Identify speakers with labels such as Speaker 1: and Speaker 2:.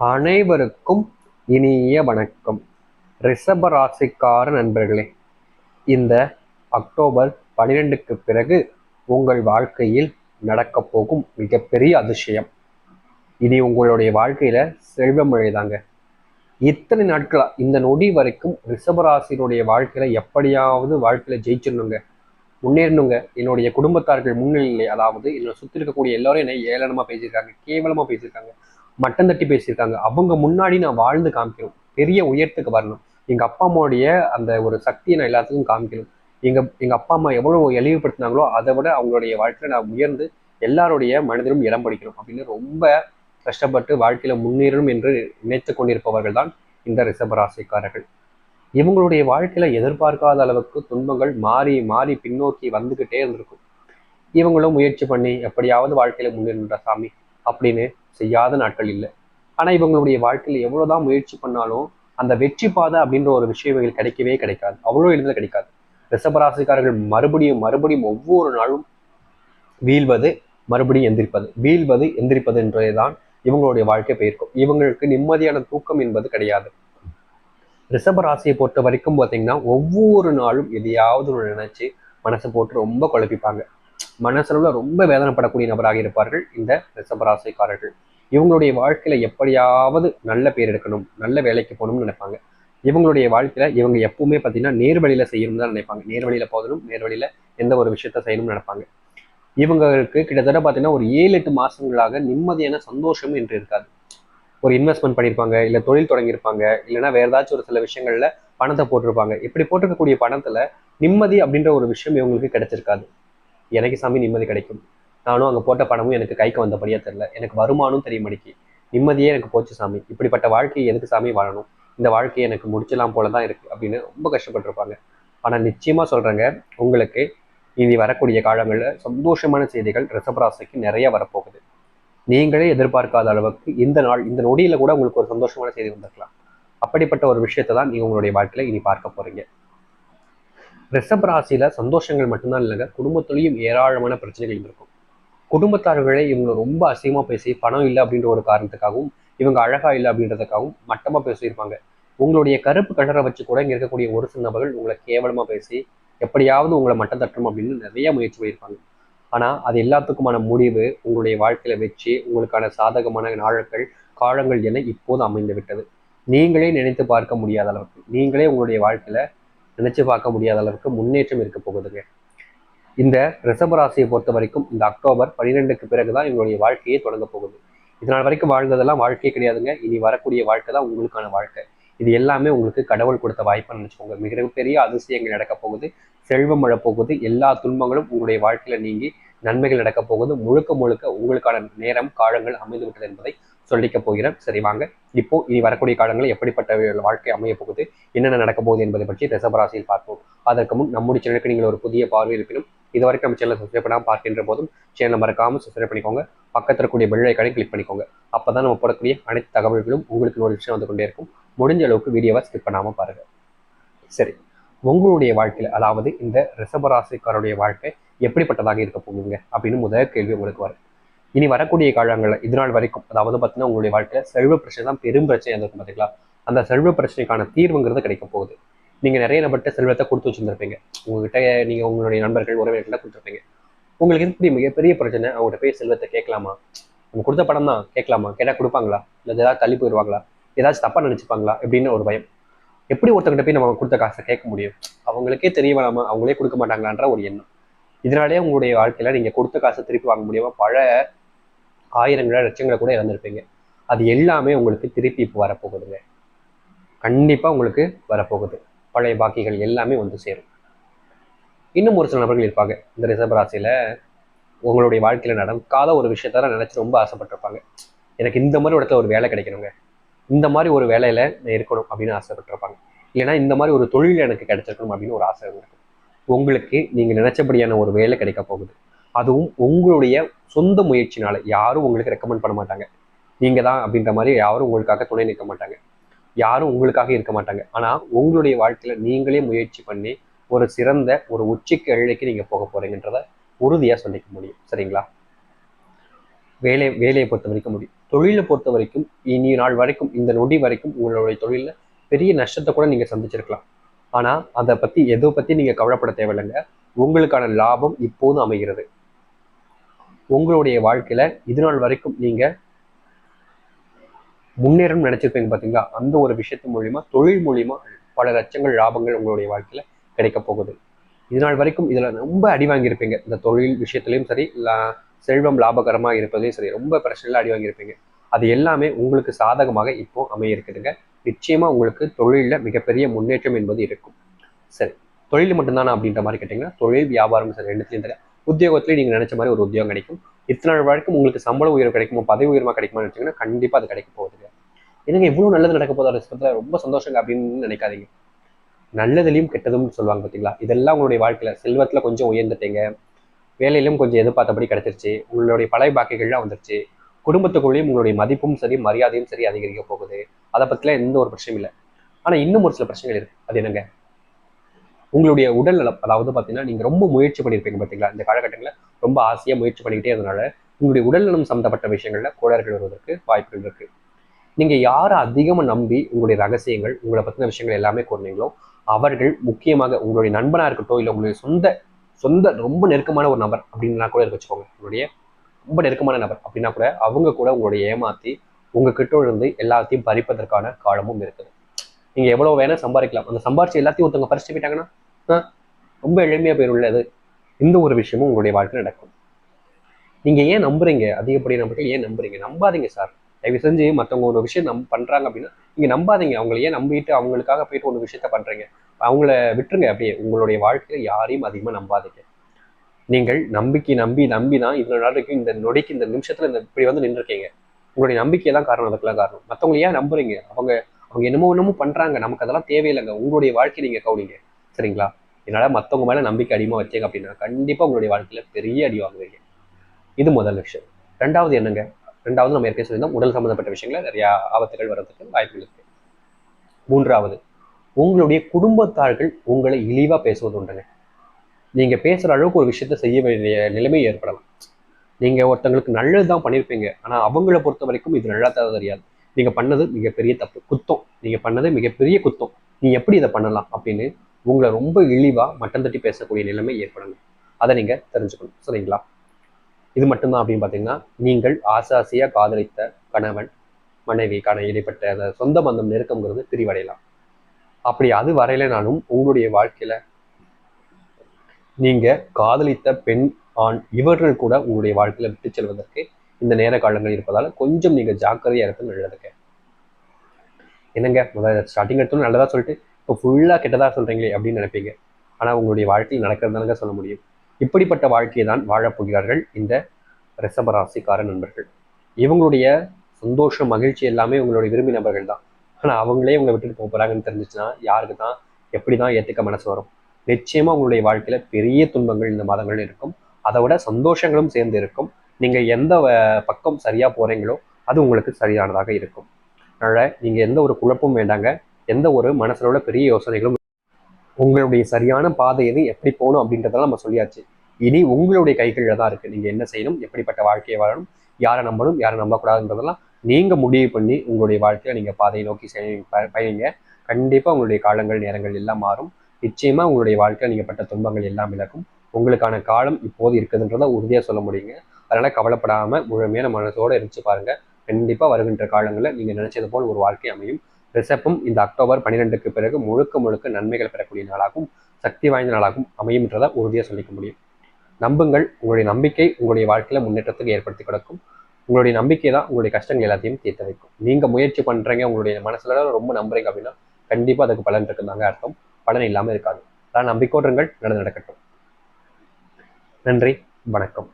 Speaker 1: அனைவருக்கும் இனிய வணக்கம். ரிஷப ராசிக்கார நண்பர்களே இந்த அக்டோபர் பனிரெண்டுக்கு பிறகு உங்கள் வாழ்க்கையில் நடக்கப் போகும் மிகப்பெரிய அதிசயம். இனி உங்களுடைய வாழ்க்கையில செல்வம் இத்தனை நாட்களா இந்த நொடி வரைக்கும் ரிஷபராசினுடைய வாழ்க்கையில எப்படியாவது வாழ்க்கையில ஜெயிச்சிடணுங்க. முன்னேறணுங்க. என்னுடைய குடும்பத்தார்கள் முன்னிலை அதாவது என்னை சுற்றி இருக்கக்கூடிய எல்லாரும் என்னை ஏளனமாக பேசியிருக்காங்க கேவலமாக பேசியிருக்காங்க. மட்டம் தட்டி பேசியிருக்காங்க. அவங்க முன்னாடி நான் வாழ்ந்து காமிக்கணும். பெரிய உயரத்துக்கு வரணும். எங்க அப்பா அம்மாவுடைய அந்த ஒரு சக்தியை நான் எல்லாத்துக்கும் காமிக்கணும். எங்க எங்க அப்பா அம்மா எவ்வளவு எளிவுபடுத்தினாங்களோ அதை விட அவங்களுடைய வாழ்க்கையில நான் உயர்ந்து எல்லாருடைய மனதிலும் இடம் பிடிக்கணும் அப்படின்னு ரொம்ப கஷ்டப்பட்டு வாழ்க்கையில முன்னேறணும் என்று நினைத்து கொண்டிருப்பவர்கள் தான் இந்த ரிஷபராசிக்காரர்கள் இவங்களுடைய வாழ்க்கையில எதிர்பார்க்காத அளவுக்கு துன்பங்கள் மாறி மாறி பின்னோக்கி வந்துகிட்டே இருந்திருக்கும். இவங்களும் முயற்சி பண்ணி எப்படியாவது வாழ்க்கையில முன்னேறுன்ற சாமி. அப்படின்னு செய்யாத நாட்கள் இல்லை. ஆனா இவங்களுடைய வாழ்க்கையில எவ்வளவுதான் முயற்சி பண்ணாலும் அந்த வெற்றி பாதை அப்படின்ற ஒரு விஷயம் இவங்களுக்கு கிடைக்கவே கிடைக்காது. அவ்வளோ எளிதில் கிடைக்காது. ரிஷபராசிக்காரர்கள் மறுபடியும் மறுபடியும் ஒவ்வொரு நாளும் வீழ்வது மறுபடியும் எந்திரிப்பது. வீழ்வது எந்திரிப்பது என்றதுதான் இவங்களுடைய வாழ்க்கை போயிருக்கும். இவங்களுக்கு நிம்மதியான தூக்கம் என்பது கிடையாது. ரிஷபராசியை பொறுத்த வரைக்கும் பார்த்தீங்கன்னா ஒவ்வொரு நாளும் எதையாவது ஒன்று நினைச்சு மனசை போட்டு ரொம்ப குழப்பிப்பாங்க. மனசளவில் ரொம்ப வேதனைப்படக்கூடிய நபராக இருப்பார்கள் இந்த ரிஷபராசிக்காரர்கள் இவங்களுடைய வாழ்க்கையில எப்படியாவது நல்ல பேர் எடுக்கணும் நல்ல வேலைக்கு போகணும்னு நினைப்பாங்க. இவங்களுடைய வாழ்க்கையில இவங்க எப்பவுமே பார்த்தீங்கன்னா நேர்வழியில செய்யணும்னு தான் நினைப்பாங்க. நேர்வழியில போகணும் நேர்வழியில எந்த ஒரு விஷயத்த செய்யணும்னு நினைப்பாங்க. இவங்களுக்கு கிட்டத்தட்ட பார்த்தீங்கன்னா ஒரு ஏழு எட்டு மாசங்களாக நிம்மதியான சந்தோஷமும் என்று இருக்காது. ஒரு இன்வெஸ்ட்மெண்ட் பண்ணியிருப்பாங்க இல்லை தொழில் தொடங்கியிருப்பாங்க இல்லைன்னா வேற ஏதாச்சும் ஒரு சில விஷயங்கள்ல பணத்தை போட்டிருப்பாங்க. இப்படி போட்டிருக்கக்கூடிய பணத்துல நிம்மதி அப்படின்ற ஒரு விஷயம் இவங்களுக்கு கிடைச்சிருக்காது. எனக்கு சாமி நிம்மதி கிடைக்கும். நானும் அங்கே போட்ட பணமும் எனக்கு கைக்கு வந்தபடியா தெரில எனக்கு வருமானம் தெரிய மாட்டேங்கி நிம்மதியே எனக்கு போச்சு சாமி. இப்படிப்பட்ட வாழ்க்கையை எதுக்கு சாமி வாழணும்? இந்த வாழ்க்கையை எனக்கு முடிச்சலாம் போல தான் இருக்கு அப்படின்னு ரொம்ப கஷ்டப்பட்டிருப்பாங்க. ஆனால் நிச்சயமா சொல்றேங்க உங்களுக்கு இனி வரக்கூடிய காலங்களில் சந்தோஷமான செய்திகள் ரிசபராசிக்கு நிறைய வரப்போகுது. நீங்களே எதிர்பார்க்காத அளவுக்கு இந்த நாள் இந்த நொடியில கூட உங்களுக்கு ஒரு சந்தோஷமான செய்தி வந்திருக்கலாம். அப்படிப்பட்ட ஒரு விஷயத்தை தான் நீங்கள் உங்களுடைய வாழ்க்கையில இனி பார்க்க போறீங்க. ரிஷப் ராசியில் சந்தோஷங்கள் மட்டும்தான் இல்லைங்க. குடும்பத்துலேயும் ஏராளமான பிரச்சனைகள் இருக்கும். குடும்பத்தார்களே இவங்க ரொம்ப அசிங்கமாக பேசி பணம் இல்லை அப்படின்ற ஒரு காரணத்துக்காகவும் இவங்க அழகா இல்லை அப்படின்றதுக்காகவும் மட்டமாக பேசியிருப்பாங்க. உங்களுடைய கருப்பு கலரை வச்சு கூட இங்கே இருக்கக்கூடிய ஒரு சில நபர்கள் உங்களை கேவலமாக பேசி எப்படியாவது உங்களை மட்டம் தட்டணும் அப்படின்னு நிறைய முயற்சி பண்ணியிருப்பாங்க. ஆனால் அது எல்லாத்துக்குமான முடிவு உங்களுடைய வாழ்க்கையில் வச்சு உங்களுக்கான சாதகமான நாழக்கள் காலங்கள் என இப்போது அமைந்து விட்டது நீங்களே நினைத்து பார்க்க முடியாத அளவுக்கு நீங்களே உங்களுடைய வாழ்க்கையில் நினைச்சு பார்க்க முடியாத அளவுக்கு முன்னேற்றம் இருக்க போகுதுங்க. இந்த ரிஷபராசியை பொறுத்த வரைக்கும் இந்த அக்டோபர் பன்னிரெண்டுக்கு பிறகுதான் எங்களுடைய வாழ்க்கையே தொடங்க போகுது. இதனால் வரைக்கும் வாழ்ந்ததெல்லாம் வாழ்க்கையே கிடையாதுங்க. இனி வரக்கூடிய வாழ்க்கை தான் உங்களுக்கான வாழ்க்கை. இது எல்லாமே உங்களுக்கு கடவுள் கொடுத்த வாய்ப்புன்னு நினைச்சுக்கோங்க. மிகப்பெரிய அதிசயங்கள் நடக்க போகுது. செல்வம் மழை போகுது. எல்லா துன்பங்களும் உங்களுடைய வாழ்க்கையில நீங்கி நன்மைகள் நடக்க போகுது. முழுக்க முழுக்க உங்களுக்கான நேரம் காலங்கள் அமைந்து விட்டது என்பதை சொல்லிக்க போகிறேன். சரி வாங்க. இப்போ இனி வரக்கூடிய காலங்களில் எப்படிப்பட்ட வாழ்க்கை அமைய போகுது என்னென்ன நடக்க போகுது என்பதை பற்றி ரிசபராசியில் பார்ப்போம். அதற்கு முன் நம்முடைய சேனலுக்கு நீங்கள் ஒரு புதிய பார்வை இருப்பினும் இதுவரைக்கும் நம்ம சேனலை சப்ஸ்கிரைப் பண்ணாமல் பார்க்கின்ற போதும் சேனலை மறக்காமல் சப்ஸ்கிரைப் பண்ணிக்கோங்க. பக்கத்தில் இருக்கக்கூடிய பெல் ஐக்கானை கிளிக் பண்ணிக்கோங்க. அப்போ தான் நம்ம போடக்கூடிய அனைத்து தகவல்களும் உங்களுக்கு நோட்டிஃபிகேஷன் வந்து கொண்டே இருக்கும். முடிஞ்ச அளவுக்கு வீடியோவை ஸ்கிப் பண்ணாமல் பாருங்கள் சரி உங்களுடைய வாழ்க்கையில் அதாவது இந்த ரிஷபராசிக்காரருடைய வாழ்க்கை எப்படிப்பட்டதாக இருக்க போகுங்க அப்படின்னு முதல் கேள்வி உங்களுக்கு வரும். இனி வரக்கூடிய காலங்களில் இது நாள் வரைக்கும் அதாவது பார்த்தீங்கன்னா உங்களுடைய வாழ்க்கையில செல்வ பிரச்சனை தான் பெரும் பிரச்சனையாக இருக்கும் பார்த்தீங்களா அந்த செல்வ பிரச்சனைக்கான தீர்வுங்கிறது கிடைக்க போகுது. நீங்க நிறைய நபர்கிட்ட செல்வத்தை கொடுத்து வச்சுருந்துருப்பீங்க. உங்ககிட்ட நீங்க உங்களுடைய நண்பர்கள் உறவினர்கள்ட்ட கொடுத்துருப்பீங்க. உங்களுக்கு எப்படி மிகப்பெரிய பிரச்சனை அவங்ககிட்ட போய் செல்வத்தை கேட்கலாமா? நம்ம கொடுத்த படம் தான் கேட்கலாமா? கேட்டா கொடுப்பாங்களா? இல்லை ஏதாவது தள்ளி போயிடுவாங்களா? ஏதாச்சும் தப்பா நினைச்சுப்பாங்களா? அப்படின்னு ஒரு பயம். எப்படி ஒருத்தங்கிட்ட போய் நம்ம கொடுத்த காசை கேட்க முடியும்? அவங்களுக்கே தெரிய வேணாமா அவங்களே கொடுக்க மாட்டாங்களான்ற ஒரு எண்ணம். இதனாலே உங்களுடைய வாழ்க்கையில நீங்க கொடுத்த காசை திருப்பி வாங்க முடியாமல் பல ஆயிரங்களை லட்சங்களை கூட இழந்திருப்பீங்க. அது எல்லாமே உங்களுக்கு திருப்பி இப்போ வரப்போகுதுங்க. கண்டிப்பா உங்களுக்கு வரப்போகுது. பழைய பாக்கிகள் எல்லாமே வந்து சேரும். இன்னும் ஒரு சில நபர்கள் இருப்பாங்க. இந்த ரிசர்வ் ராசியில் உங்களுடைய வாழ்க்கையில நடக்காத ஒரு விஷயத்த நினைச்சு ரொம்ப ஆசைப்பட்டிருப்பாங்க. எனக்கு இந்த மாதிரி இடத்துல ஒரு வேலை கிடைக்கணுங்க. இந்த மாதிரி ஒரு வேலையில நான் இருக்கணும் அப்படின்னு ஆசைப்பட்டிருப்பாங்க. இல்லைன்னா இந்த மாதிரி ஒரு தொழில் எனக்கு கிடைச்சிருக்கணும் அப்படின்னு ஒரு ஆசை இருக்கும் உங்களுக்கு நீங்க நினைச்சபடியான ஒரு வேலை கிடைக்க போகுது. அதுவும் உங்களுடைய சொந்த முயற்சினால. யாரும் உங்களுக்கு ரெக்கமெண்ட் பண்ண மாட்டாங்க. நீங்க தான் அப்படின்ற மாதிரி யாரும் உங்களுக்காக துணை நிற்க மாட்டாங்க. யாரும் உங்களுக்காக இருக்க மாட்டாங்க. ஆனா உங்களுடைய வாழ்க்கையில நீங்களே முயற்சி பண்ணி ஒரு சிறந்த ஒரு உச்சிக்கு எல்லைக்கு நீங்க போக போறீங்கன்றத உறுதியா சொல்லிக்க முடியும். சரிங்களா? வேலை வேலையை பொறுத்த வரைக்கும் முடியும். தொழிலை பொறுத்த வரைக்கும் இனி நாள் வரைக்கும் இந்த நொடி வரைக்கும் உங்களுடைய தொழிலில் பெரிய நஷ்டத்தை கூட நீங்கள் சந்திச்சிருக்கலாம். ஆனால் அதை பற்றி எதை பற்றி நீங்கள் கவலைப்பட தேவையில்லைங்க. உங்களுக்கான லாபம் இப்போதும் அமைகிறது. உங்களுடைய வாழ்க்கையில் இது நாள் வரைக்கும் நீங்கள் முன்னேறணும் நினைச்சிருப்பீங்க பார்த்தீங்களா அந்த ஒரு விஷயத்து மூலியமா தொழில் மூலியமா பல லட்சங்கள் லாபங்கள் உங்களுடைய வாழ்க்கையில கிடைக்க போகுது. இது நாள் வரைக்கும் இதுல ரொம்ப அடி வாங்கியிருப்பீங்க. இந்த தொழில் விஷயத்துலையும் சரி செல்வம் லாபகரமா இருப்பதையும் சரி ரொம்ப பிரச்சனைல அடி வாங்கியிருப்பீங்க. அது எல்லாமே உங்களுக்கு சாதகமாக இப்போ அமைய இருக்குதுங்க நிச்சயமா உங்களுக்கு தொழிலில் மிகப்பெரிய முன்னேற்றம் என்பது இருக்கும். சரி தொழில் மட்டும்தானா அப்படின்ற மாதிரி கேட்டிங்கன்னா தொழில் வியாபாரம் சரி ரெண்டுத்தையும் தெரியும் உத்தியோகத்துலேயும் நீங்கள் நினைச்ச மாதிரி ஒரு உத்தியோகம் கிடைக்கும். இத்தனை நாள் வரைக்கும் உங்களுக்கு சம்பள உயர்வு கிடைக்குமோ பதவி உயர்மா கிடைக்குமா நினைச்சீங்கன்னா கண்டிப்பாக அது கிடைக்க போகுதுங்க என்னங்க இவ்வளோ நல்லது நடக்க போதா ரொம்ப சந்தோஷங்க அப்படின்னு நினைக்காதீங்க. நல்லதுலையும் கெட்டதும் சொல்லுவாங்க பார்த்தீங்களா இதெல்லாம் உங்களுடைய வாழ்க்கையில் செல்வத்தில் கொஞ்சம் உயர்ந்துட்டீங்க. வேலையிலும் கொஞ்சம் எதிர்பார்த்தபடி கிடைச்சிருச்சு. உங்களுடைய பழைய பாக்கைகள்லாம் வந்துருச்சு. குடும்பத்துக்குள்ளேயும் உங்களுடைய மதிப்பும் சரி மரியாதையும் சரி அதிகரிக்க போகுது. அதை பற்றிலாம் எந்த ஒரு பிரச்சனையும் இல்லை. ஆனால் இன்னும் ஒரு சில பிரச்சனைகள் இருக்கு. அது என்னங்க? உங்களுடைய உடல் நலம் அதாவது பார்த்தீங்கன்னா நீங்கள் ரொம்ப முயற்சி பண்ணியிருப்பீங்க பார்த்தீங்களா இந்த காலகட்டங்களில் ரொம்ப ஆசையாக முயற்சி பண்ணிக்கிட்டே இருந்தனால உங்களுடைய உடல் நலம் சம்மந்தப்பட்ட விஷயங்களில் கோளாறுகள் வருவதற்கு வாய்ப்புகள் இருக்குது நீங்கள் யாரை அதிகமாக நம்பி உங்களுடைய ரகசியங்கள் உங்களை பற்றின விஷயங்கள் எல்லாமே கூறினீங்களோ அவர்கள் முக்கியமாக உங்களுடைய நண்பனாக இருக்கட்டும் இல்லை உங்களுடைய சொந்த சொந்த ரொம்ப நெருக்கமான ஒரு நபர் அப்படின்னா கூட இருக்க வச்சுக்கோங்க. உங்களுடைய ரொம்ப நெருக்கமான நபர் அப்படின்னா கூட அவங்க கூட உங்களுடைய ஏமாற்றி உங்ககிட்ட இருந்து எல்லாத்தையும் பறிப்பதற்கான காலமும் இருக்குது. நீங்கள் எவ்வளோ வேணால் சம்பாதிக்கலாம். அந்த சம்பாரிச்சு எல்லாத்தையும் ஒருத்தவங்க பறிச்சு போயிட்டாங்கன்னா ரொம்ப எளிமையாக உள்ளது இந்த ஒரு விஷயமும் உங்களுடைய வாழ்க்கை நடக்கும். நீங்கள் ஏன் நம்புறீங்க? அதிகப்படியான நபர்கள் ஏன் நம்புறீங்க? நம்பாதீங்க சார் தயவு செஞ்சு மற்றவங்க ஒரு விஷயம் நம் பண்ணுறாங்க அப்படின்னா நீங்கள் நம்பாதீங்க. அவங்கள ஏன் நம்பிட்டு அவங்களுக்காக போயிட்டு ஒரு விஷயத்த பண்ணுறீங்க அவங்கள விட்டுருங்க. அப்படியே உங்களுடைய வாழ்க்கையில் யாரையும் அதிகமாக நம்பாதீங்க. நீங்கள் நம்பிக்கை நம்பி நம்பி தான் இவ்வளோ நாளைக்கு இந்த நொடிக்கு இந்த நிமிஷத்தில் இந்த இப்படி வந்து நின்றுருக்கீங்க. உங்களுடைய நம்பிக்கை தான் காரணம். அதுக்கெல்லாம் காரணம். மற்றவங்களை ஏன் நம்புறீங்க? அவங்க அவங்க என்னமோ என்னமோ பண்ணுறாங்க நமக்கு அதெல்லாம் தேவையில்லைங்க. உங்களுடைய வாழ்க்கை நீங்கள் கவுனிங்க. சரிங்களா? என்னால் மற்றவங்க மேலே நம்பிக்கை அதிகமாக வச்சேங்க அப்படின்னா கண்டிப்பாக உங்களுடைய வாழ்க்கையில் பெரிய அடி வாங்குவீங்க. இது முதல் விஷயம் ரெண்டாவது என்னங்க? ரெண்டாவது நம்ம ஏற்கனவே சொல்லியிருந்தோம் உடல் சம்மந்தப்பட்ட விஷயங்கள நிறையா ஆபத்துகள் வர்றதுக்கு வாய்ப்புகள் இருக்கு. மூன்றாவது உங்களுடைய குடும்பத்தார்கள் உங்களை இழிவாக பேசுவது உண்டுங்க. நீங்கள் பேசுகிற அளவுக்கு ஒரு விஷயத்த செய்ய வேண்டிய நிலைமை ஏற்படலாம். நீங்கள் ஒருத்தங்களுக்கு நல்லது தான் பண்ணியிருப்பீங்க ஆனால் அவங்கள பொறுத்த வரைக்கும் இது நல்லா தான் தெரியாது. நீங்கள் பண்ணது மிகப்பெரிய தப்பு. குத்தம். நீங்கள் பண்ணது மிகப்பெரிய குத்தம். நீ எப்படி இதை பண்ணலாம் அப்படின்னு உங்களை ரொம்ப இழிவாக மட்டம் தட்டி பேசக்கூடிய நிலைமை ஏற்படணும். அதை நீங்கள் தெரிஞ்சுக்கணும். சரிங்களா? இது மட்டும்தான் அப்படின்னு பார்த்தீங்கன்னா நீங்கள் ஆசாசியாக காதலித்த கணவன் மனைவி கண இடைப்பட்ட அந்த சொந்த பந்தம் நெருக்கம்ங்கிறது பிரிவடையலாம். அப்படி அது வரையிலனாலும் உங்களுடைய வாழ்க்கையில நீங்க காதலித்த பெண் ஆண் இவர்கள் கூட உங்களுடைய வாழ்க்கையில விட்டு செல்வதற்கு இந்த நேர காலங்கள் இருப்பதால கொஞ்சம் நீங்க ஜாக்கிரதையா இருக்கிறது நல்லதுங்க. என்னங்க? முதல்ல ஸ்டார்டிங் எடுத்தோம் நல்லதா சொல்லிட்டு இப்போ ஃபுல்லா கெட்டதா சொல்றீங்களே அப்படின்னு நினைப்பீங்க. ஆனா உங்களுடைய வாழ்க்கையில் நடக்கிறதானங்க சொல்ல முடியும். இப்படிப்பட்ட வாழ்க்கையை தான் வாழப்போகிறார்கள் இந்த ரிஷபராசிக்கார நண்பர்கள். இவங்களுடைய சந்தோஷம் மகிழ்ச்சி எல்லாமே உங்களுடைய விரும்பி நபர்கள் தான். ஆனால் அவங்களே உங்களை விட்டுட்டு போக போகிறாங்கன்னு தெரிஞ்சிச்சுன்னா யாருக்கு தான் எப்படி தான் ஏற்றுக்க மனசு வரும்? நிச்சயமாக உங்களுடைய வாழ்க்கையில் பெரிய துன்பங்கள் இந்த மாதங்கள் இருக்கும். அதை விட சந்தோஷங்களும் சேர்ந்து இருக்கும். நீங்கள் எந்த பக்கம் சரியாக போகிறீங்களோ அது உங்களுக்கு சரியானதாக இருக்கும். அதனால் நீங்கள் எந்த ஒரு குழப்பமும் வேண்டாங்க. எந்த ஒரு மனசில் உள்ள பெரிய யோசனைகளும் உங்களுடைய சரியான பாதை எது எப்படி போகணும் அப்படின்றதெல்லாம் நம்ம சொல்லியாச்சு. இனி உங்களுடைய கைகளில் தான் இருக்குது நீங்கள் என்ன செய்யணும் எப்படிப்பட்ட வாழ்க்கையை வாழணும் யாரை நம்பணும் யாரை நம்பக்கூடாதுன்றதெல்லாம் நீங்கள் முடிவு பண்ணி உங்களுடைய வாழ்க்கையில் நீங்கள் பாதையை நோக்கி பயணிங்க. கண்டிப்பாக உங்களுடைய காலங்கள் நேரங்கள் எல்லாம் மாறும். நிச்சயமாக உங்களுடைய வாழ்க்கையில் நீங்கள் பட்ட துன்பங்கள் எல்லாம் விளக்கும் உங்களுக்கான காலம் இப்போது இருக்குதுன்றதை உறுதியாக சொல்ல முடியுங்க. அதனால் கவலைப்படாமல் முழுமையான மனசோடு இருந்துச்சு பாருங்கள் கண்டிப்பாக வருகின்ற காலங்களில் நீங்கள் நினைச்சது போல் ஒரு வாழ்க்கை அமையும். ரிசப்பும் இந்த அக்டோபர் பன்னிரெண்டுக்கு பிறகு முழுக்க முழுக்க நன்மைகள் பெறக்கூடிய நாளாகவும் சக்தி வாய்ந்த நாளாகவும் அமையும்ன்றதை உறுதியாக சொல்லிக்க முடியும். நம்புங்கள். உங்களுடைய நம்பிக்கை உங்களுடைய வாழ்க்கையில் முன்னேற்றத்துக்கு ஏற்படுத்தி கொடுக்கும். உங்களுடைய நம்பிக்கை தான் உங்களுடைய கஷ்டங்கள் எல்லாத்தையும் தீர்த்து வைக்கும். நீங்கள் முயற்சி பண்ணுறீங்க உங்களுடைய மனசுல ரொம்ப நம்புறீங்க அப்படின்னா கண்டிப்பாக அதுக்கு பலன் இருக்குதாங்க அர்த்தம். பலன் இல்லாமல் இருக்காது. அதான் நம்பிக்கோடுங்கள் நடந்து நடக்கட்டும். நன்றி. வணக்கம்.